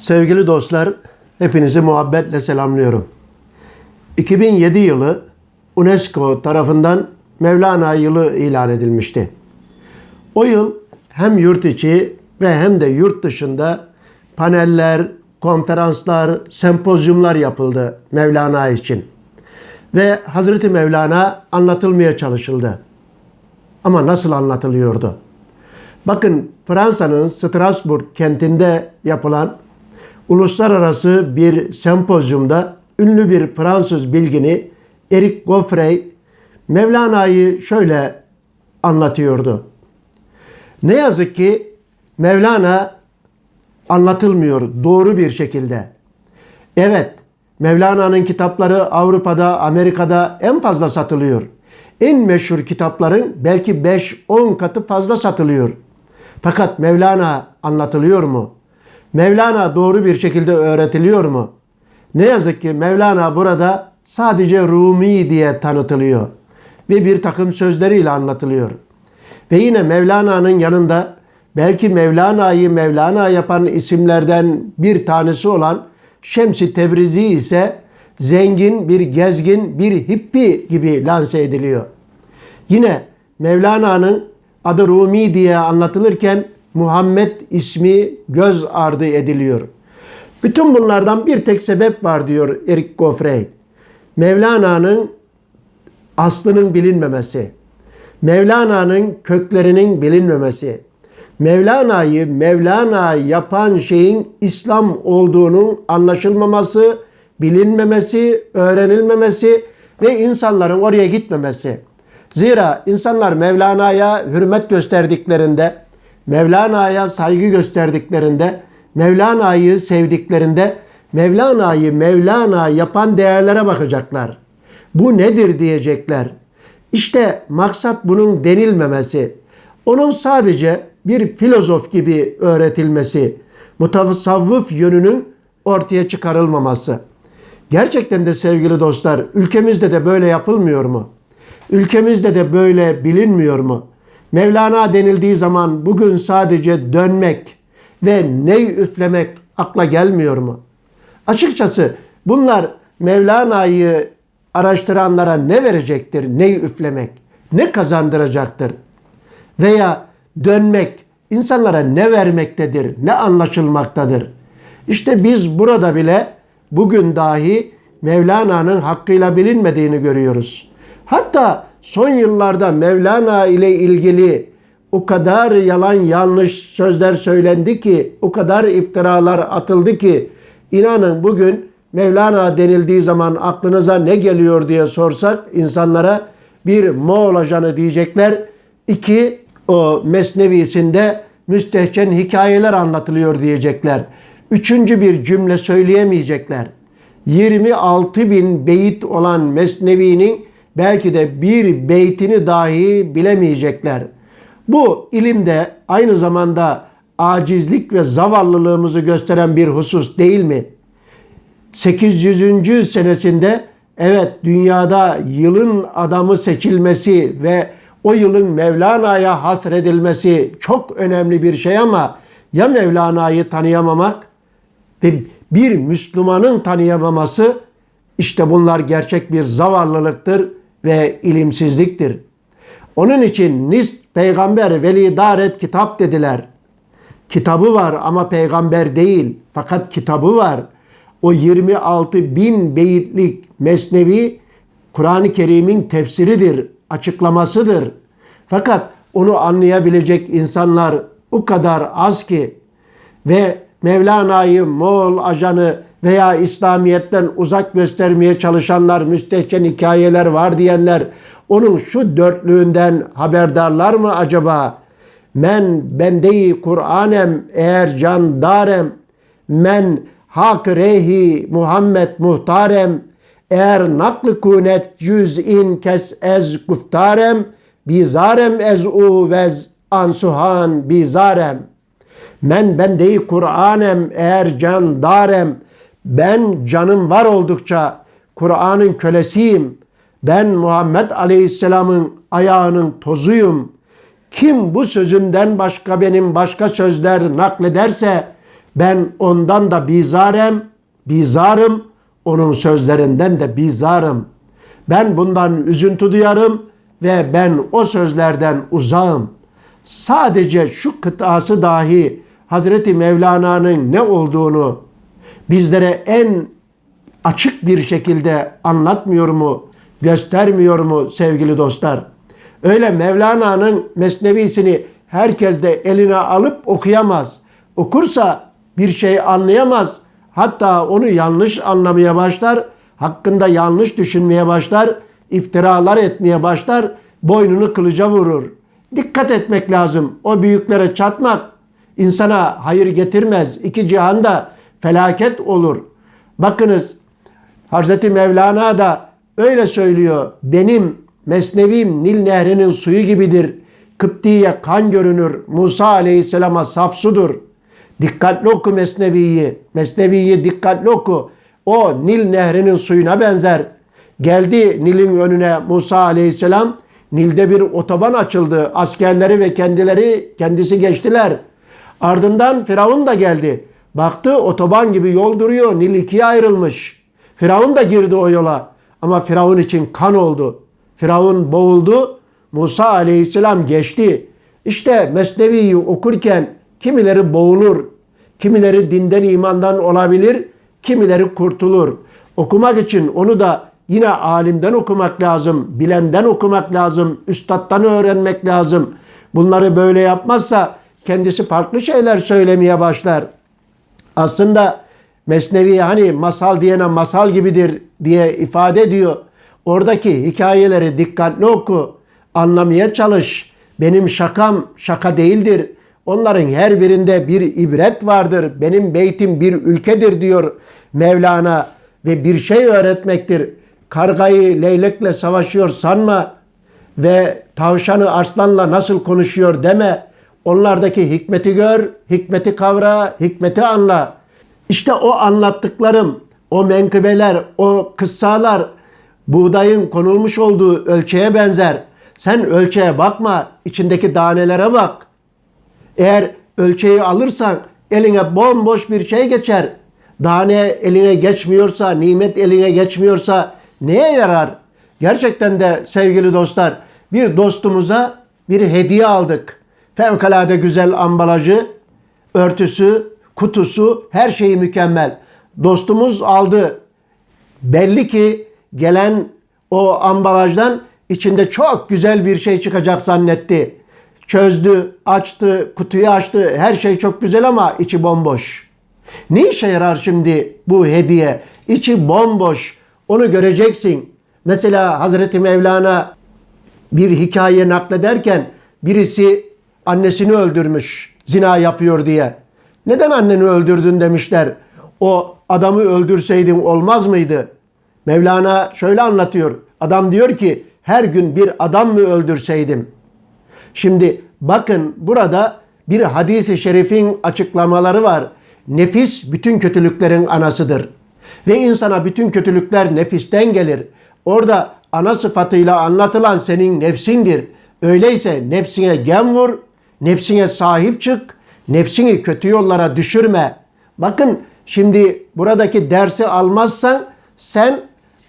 Sevgili dostlar, hepinizi muhabbetle selamlıyorum. 2007 yılı UNESCO tarafından Mevlana yılı ilan edilmişti. O yıl hem yurt içi ve hem de yurt dışında paneller, konferanslar, sempozyumlar yapıldı Mevlana için. Ve Hazreti Mevlana anlatılmaya çalışıldı. Ama nasıl anlatılıyordu? Bakın Fransa'nın Strasbourg kentinde yapılan uluslararası bir sempozyumda ünlü bir Fransız bilgini Eric Goffrey Mevlana'yı şöyle anlatıyordu. Ne yazık ki Mevlana anlatılmıyor doğru bir şekilde. Evet, Mevlana'nın kitapları Avrupa'da, Amerika'da en fazla satılıyor. En meşhur kitapların belki 5-10 katı fazla satılıyor. Fakat Mevlana anlatılıyor mu? Mevlana doğru bir şekilde öğretiliyor mu? Ne yazık ki Mevlana burada sadece Rumi diye tanıtılıyor ve bir takım sözleriyle anlatılıyor. Ve yine Mevlana'nın yanında belki Mevlana'yı Mevlana yapan isimlerden bir tanesi olan Şems-i Tebrizi ise zengin, bir gezgin, bir hippi gibi lanse ediliyor. Yine Mevlana'nın adı Rumi diye anlatılırken Muhammed ismi göz ardı ediliyor. Bütün bunlardan bir tek sebep var diyor Erik Goffrey. Mevlana'nın aslının bilinmemesi. Mevlana'nın köklerinin bilinmemesi. Mevlana'yı Mevlana yapan şeyin İslam olduğunun anlaşılmaması, bilinmemesi, öğrenilmemesi ve insanların oraya gitmemesi. Zira insanlar Mevlana'ya hürmet gösterdiklerinde, Mevlana'ya saygı gösterdiklerinde, Mevlana'yı sevdiklerinde Mevlana'yı Mevlana yapan değerlere bakacaklar. Bu nedir diyecekler. İşte maksat bunun denilmemesi. Onun sadece bir filozof gibi öğretilmesi, mutasavvıf yönünün ortaya çıkarılmaması. Gerçekten de sevgili dostlar, ülkemizde de böyle yapılmıyor mu? Ülkemizde de böyle bilinmiyor mu? Mevlana denildiği zaman bugün sadece dönmek ve ney üflemek akla gelmiyor mu? Açıkçası bunlar Mevlana'yı araştıranlara ne verecektir? Ney üflemek? Ne kazandıracaktır? Veya dönmek insanlara ne vermektedir? Ne anlaşılmaktadır? İşte biz burada bile bugün dahi Mevlana'nın hakkıyla bilinmediğini görüyoruz. Hatta son yıllarda Mevlana ile ilgili o kadar yalan yanlış sözler söylendi ki, o kadar iftiralar atıldı ki inanın bugün Mevlana denildiği zaman aklınıza ne geliyor diye sorsak insanlara bir Moğol ajanı diyecekler. İki o mesnevisinde müstehcen hikayeler anlatılıyor diyecekler. Üçüncü bir cümle söyleyemeyecekler. 26 bin beyit olan Mesnevi'nin belki de bir beytini dahi bilemeyecekler. Bu ilimde aynı zamanda acizlik ve zavallılığımızı gösteren bir husus değil mi? 800. senesinde evet dünyada yılın adamı seçilmesi ve o yılın Mevlana'ya hasredilmesi çok önemli bir şey ama ya Mevlana'yı tanıyamamak ve bir Müslümanın tanıyamaması işte bunlar gerçek bir zavallılıktır ve ilimsizliktir. Onun için nis peygamber veli daret kitap dediler. Kitabı var ama peygamber değil. Fakat kitabı var. O 26 bin beyitlik mesnevi Kur'an-ı Kerim'in tefsiridir, açıklamasıdır. Fakat onu anlayabilecek insanlar o kadar az ki ve Mevlana'yı Moğol ajanı veya İslamiyet'ten uzak göstermeye çalışanlar, müstehcen hikayeler var diyenler onun şu dörtlüğünden haberdarlar mı acaba? Men bendeyi Kur'anem eğer can darem, men hak rehi Muhammed muhtarem, eğer naklı kunet cüz'in kes ez guftarem, bizarem ez u vez ansuhan bizarem. Men bendeyi Kur'anem eğer can darem, ben canım var oldukça Kur'an'ın kölesiyim. Ben Muhammed Aleyhisselam'ın ayağının tozuyum. Kim bu sözümden başka benim başka sözler naklederse Ben ondan da bizarem, bizarım, onun sözlerinden de bizarım. Ben bundan üzüntü duyarım ve ben o sözlerden uzağım. Sadece şu kıtası dahi Hazreti Mevlana'nın ne olduğunu bizlere en açık bir şekilde anlatmıyor mu, göstermiyor mu sevgili dostlar? Öyle Mevlana'nın mesnevisini herkes de eline alıp okuyamaz. Okursa bir şey anlayamaz. Hatta onu yanlış anlamaya başlar, hakkında yanlış düşünmeye başlar, iftiralar etmeye başlar, boynunu kılıca vurur. Dikkat etmek lazım. O büyüklere çatmak insana hayır getirmez. İki cihanda felaket olur. Bakınız Hazreti Mevlana da öyle söylüyor. Benim mesnevim Nil nehrinin suyu gibidir. Kıptiye kan görünür. Musa aleyhisselama saf sudur. Dikkatli oku Mesnevi'yi. Mesnevi'yi dikkatli oku. O Nil nehrinin suyuna benzer. Geldi Nil'in önüne Musa aleyhisselam. Nil'de bir otoban açıldı. Askerleri ve kendileri kendisi geçtiler. Ardından Firavun da geldi. Baktı otoban gibi yol duruyor. Nil ikiye ayrılmış. Firavun da girdi o yola. Ama Firavun için kan oldu. Firavun boğuldu. Musa aleyhisselam geçti. İşte Mesnevi'yi okurken kimileri boğulur. Kimileri dinden imandan olabilir. Kimileri kurtulur. Okumak için onu da yine alimden okumak lazım. Bilenden okumak lazım. Üstattan öğrenmek lazım. Bunları böyle yapmazsa kendisi farklı şeyler söylemeye başlar. Aslında Mesnevi hani masal diyene masal gibidir diye ifade ediyor. Oradaki hikayeleri dikkatli oku, anlamaya çalış. Benim şakam şaka değildir. Onların her birinde bir ibret vardır. Benim beytim bir ülkedir diyor Mevlana ve bir şey öğretmektir. Kargayı leylekle savaşıyor sanma ve tavşanı aslanla nasıl konuşuyor deme. Onlardaki hikmeti gör, hikmeti kavra, hikmeti anla. İşte o anlattıklarım, o menkıbeler, o kıssalar buğdayın konulmuş olduğu ölçeğe benzer. Sen ölçeğe bakma, içindeki danelere bak. Eğer ölçeği alırsan eline bomboş bir şey geçer. Dane eline geçmiyorsa, nimet eline geçmiyorsa neye yarar? Gerçekten de sevgili dostlar bir dostumuza bir hediye aldık. Fevkalade güzel ambalajı, örtüsü, kutusu her şeyi mükemmel. Dostumuz aldı. Belli ki gelen o ambalajdan içinde çok güzel bir şey çıkacak zannetti. Çözdü, açtı, kutuyu açtı. Her şey çok güzel ama içi bomboş. Ne işe yarar şimdi bu hediye? İçi bomboş. Onu göreceksin. Mesela Hazreti Mevlana bir hikaye naklederken birisi annesini öldürmüş zina yapıyor diye. Neden anneni öldürdün demişler. O adamı öldürseydin olmaz mıydı? Mevlana şöyle anlatıyor. Adam diyor ki her gün bir adam mı öldürseydim? Şimdi bakın burada bir hadisi şerifin açıklamaları var. Nefis bütün kötülüklerin anasıdır. Ve insana bütün kötülükler nefisten gelir. Orada ana sıfatıyla anlatılan senin nefsindir. Öyleyse nefsine gem vur, nefsine sahip çık, nefsini kötü yollara düşürme. Bakın şimdi buradaki dersi almazsan sen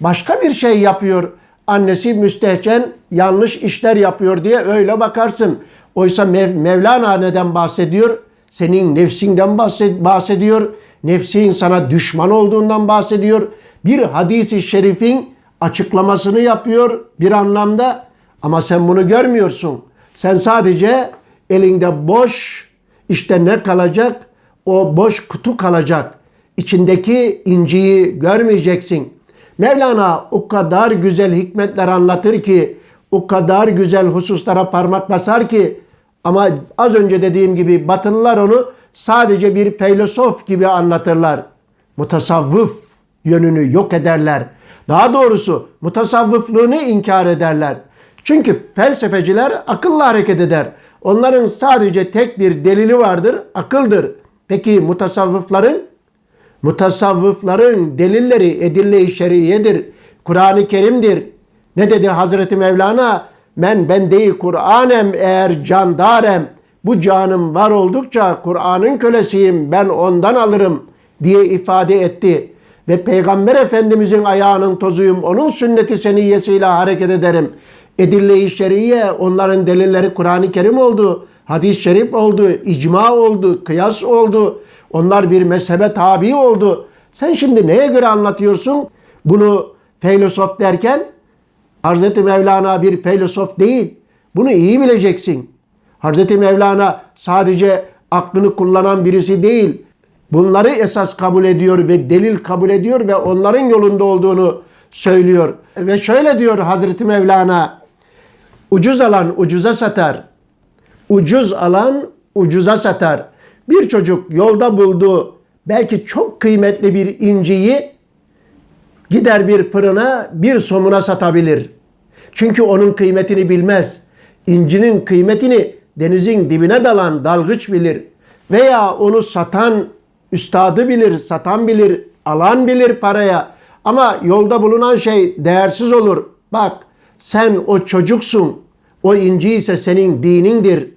başka bir şey yapıyor. Annesi müstehcen yanlış işler yapıyor diye öyle bakarsın. Oysa Mev Mevlana neden bahsediyor? Senin nefsinden bahsediyor. Nefsin sana düşman olduğundan bahsediyor. Bir hadisi şerifin açıklamasını yapıyor bir anlamda. Ama sen bunu görmüyorsun. Sen sadece elinde boş işte ne kalacak? O boş kutu kalacak. İçindeki inciyi görmeyeceksin. Mevlana o kadar güzel hikmetler anlatır ki, o kadar güzel hususlara parmak basar ki ama az önce dediğim gibi Batılılar onu sadece bir filozof gibi anlatırlar. Mutasavvıf yönünü yok ederler. Daha doğrusu mutasavvıflığını inkar ederler. Çünkü felsefeciler akılla hareket eder. Onların sadece tek bir delili vardır, akıldır. Peki mutasavvıfların? Mutasavvıfların delilleri edille-i şeriyedir. Kur'an-ı Kerim'dir. Ne dedi Hazreti Mevlana? Men ben değil Kur'anem eğer candarem. bu canım var oldukça Kur'an'ın kölesiyim ben ondan alırım diye ifade etti. Ve Peygamber Efendimizin ayağının tozuyum onun sünneti seniyyesiyle hareket ederim. Edille-i şeriye onların delilleri Kur'an-ı Kerim oldu, hadis-i şerif oldu, icma oldu, kıyas oldu. Onlar bir mezhebe tabi oldu. Sen şimdi neye göre anlatıyorsun? Bunu filosof derken Hz. Mevlana bir filosof değil. Bunu iyi bileceksin. Hz. Mevlana sadece aklını kullanan birisi değil. Bunları esas kabul ediyor ve delil kabul ediyor ve onların yolunda olduğunu söylüyor. Ve şöyle diyor Hazreti Mevlana. Ucuz alan ucuza satar. Ucuz alan ucuza satar. Bir çocuk yolda bulduğu belki çok kıymetli bir inciyi gider bir fırına bir somuna satabilir. Çünkü onun kıymetini bilmez. İncinin kıymetini denizin dibine dalan dalgıç bilir. Veya onu satan üstadı bilir, satan bilir, alan bilir paraya. Ama yolda bulunan şey değersiz olur. Bak sen o çocuksun. O inci ise senin dinindir.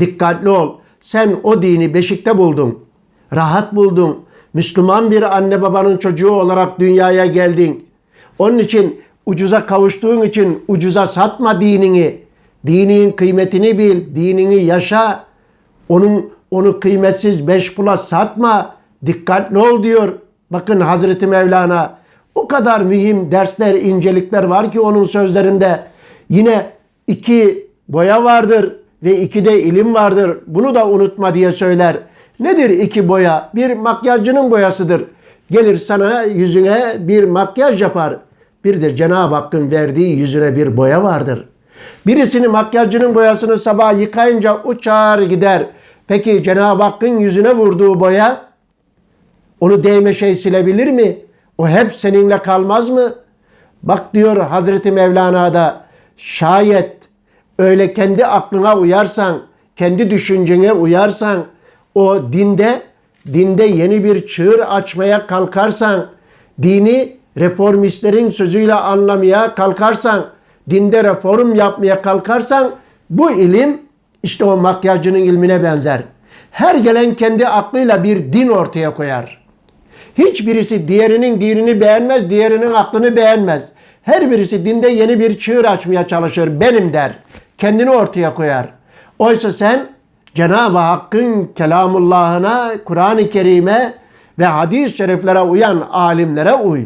Dikkatli ol. Sen o dini beşikte buldun. Rahat buldun. Müslüman bir anne babanın çocuğu olarak dünyaya geldin. Onun için ucuza kavuştuğun için ucuza satma dinini. Dinin kıymetini bil, dinini yaşa. Onun onu kıymetsiz beş pula satma. Dikkatli ol diyor. Bakın Hazreti Mevlana o kadar mühim dersler, incelikler var ki onun sözlerinde. Yine iki boya vardır ve iki de ilim vardır. Bunu da unutma diye söyler. Nedir iki boya? Bir makyajcının boyasıdır. Gelir sana yüzüne bir makyaj yapar. Bir de Cenab-ı Hakk'ın verdiği yüzüne bir boya vardır. Birisini makyajcının boyasını sabah yıkayınca uçar gider. Peki Cenab-ı Hakk'ın yüzüne vurduğu boya onu değme şey silebilir mi? O hep seninle kalmaz mı? Bak diyor Hazreti Mevlana'da şayet öyle kendi aklına uyarsan, kendi düşüncene uyarsan, o dinde dinde yeni bir çığır açmaya kalkarsan, dini reformistlerin sözüyle anlamaya kalkarsan, dinde reform yapmaya kalkarsan bu ilim işte o makyajcının ilmine benzer. Her gelen kendi aklıyla bir din ortaya koyar. Hiçbirisi diğerinin dinini beğenmez, diğerinin aklını beğenmez. Her birisi dinde yeni bir çığır açmaya çalışır. Benim der. Kendini ortaya koyar. Oysa sen Cenab-ı Hakk'ın kelamullahına, Kur'an-ı Kerim'e ve hadis-i şeriflere uyan alimlere uy.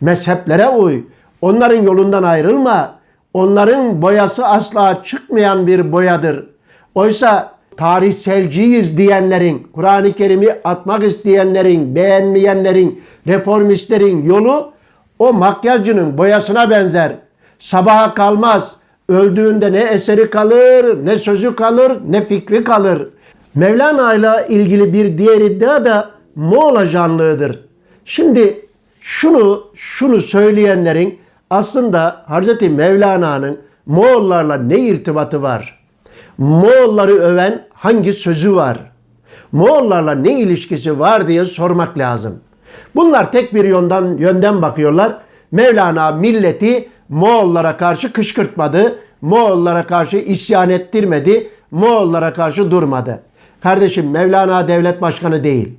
Mezheplere uy. Onların yolundan ayrılma. Onların boyası asla çıkmayan bir boyadır. Oysa tarihselciyiz diyenlerin, Kur'an-ı Kerim'i atmak isteyenlerin, beğenmeyenlerin, reformistlerin yolu o makyajcının boyasına benzer. Sabaha kalmaz. Öldüğünde ne eseri kalır, ne sözü kalır, ne fikri kalır. Mevlana ile ilgili bir diğer iddia da Moğol ajanlığıdır. Şimdi şunu şunu söyleyenlerin aslında Hz. Mevlana'nın Moğollarla ne irtibatı var? Moğolları öven hangi sözü var? Moğollarla ne ilişkisi var diye sormak lazım. Bunlar tek bir yönden, yönden bakıyorlar. Mevlana milleti Moğollara karşı kışkırtmadı. Moğollara karşı isyan ettirmedi. Moğollara karşı durmadı. Kardeşim Mevlana devlet başkanı değil.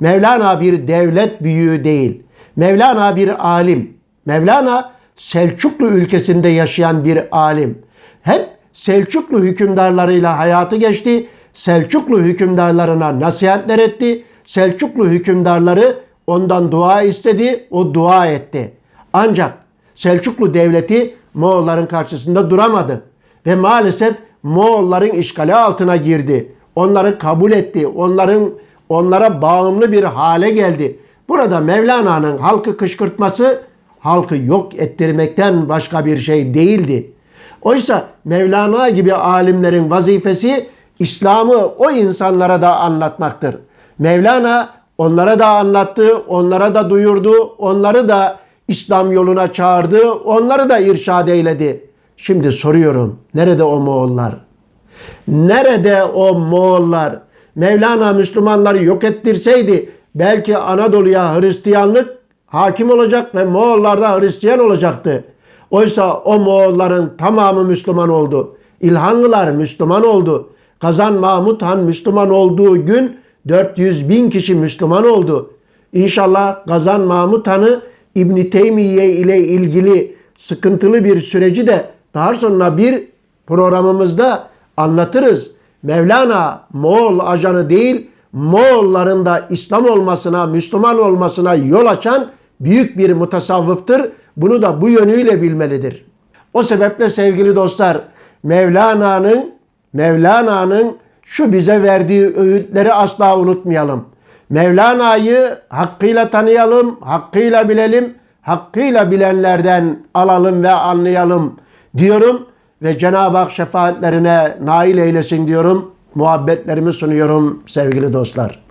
Mevlana bir devlet büyüğü değil. Mevlana bir alim. Mevlana Selçuklu ülkesinde yaşayan bir alim. Hep Selçuklu hükümdarlarıyla hayatı geçti. Selçuklu hükümdarlarına nasihatler etti. Selçuklu hükümdarları ondan dua istedi, o dua etti. Ancak Selçuklu devleti Moğolların karşısında duramadı ve maalesef Moğolların işgali altına girdi. Onları kabul etti. Onların onlara bağımlı bir hale geldi. Burada Mevlana'nın halkı kışkırtması halkı yok ettirmekten başka bir şey değildi. Oysa Mevlana gibi alimlerin vazifesi İslam'ı o insanlara da anlatmaktır. Mevlana onlara da anlattı, onlara da duyurdu, onları da İslam yoluna çağırdı, onları da irşad eyledi. Şimdi soruyorum, nerede o Moğollar? Nerede o Moğollar? Mevlana Müslümanları yok ettirseydi belki Anadolu'ya Hristiyanlık hakim olacak ve Moğollar da Hristiyan olacaktı. Oysa o Moğolların tamamı Müslüman oldu. İlhanlılar Müslüman oldu. Kazan Mahmut Han Müslüman olduğu gün 400 bin kişi Müslüman oldu. İnşallah Kazan Mahmut Han'ı İbn Teymiye ile ilgili sıkıntılı bir süreci de daha sonra bir programımızda anlatırız. Mevlana Moğol ajanı değil, Moğolların da İslam olmasına, Müslüman olmasına yol açan büyük bir mutasavvıftır. Bunu da bu yönüyle bilmelidir. O sebeple sevgili dostlar, Mevlana'nın Mevlana'nın şu bize verdiği öğütleri asla unutmayalım. Mevlana'yı hakkıyla tanıyalım, hakkıyla bilelim, hakkıyla bilenlerden alalım ve anlayalım diyorum ve Cenab-ı Hak şefaatlerine nail eylesin diyorum. Muhabbetlerimi sunuyorum sevgili dostlar.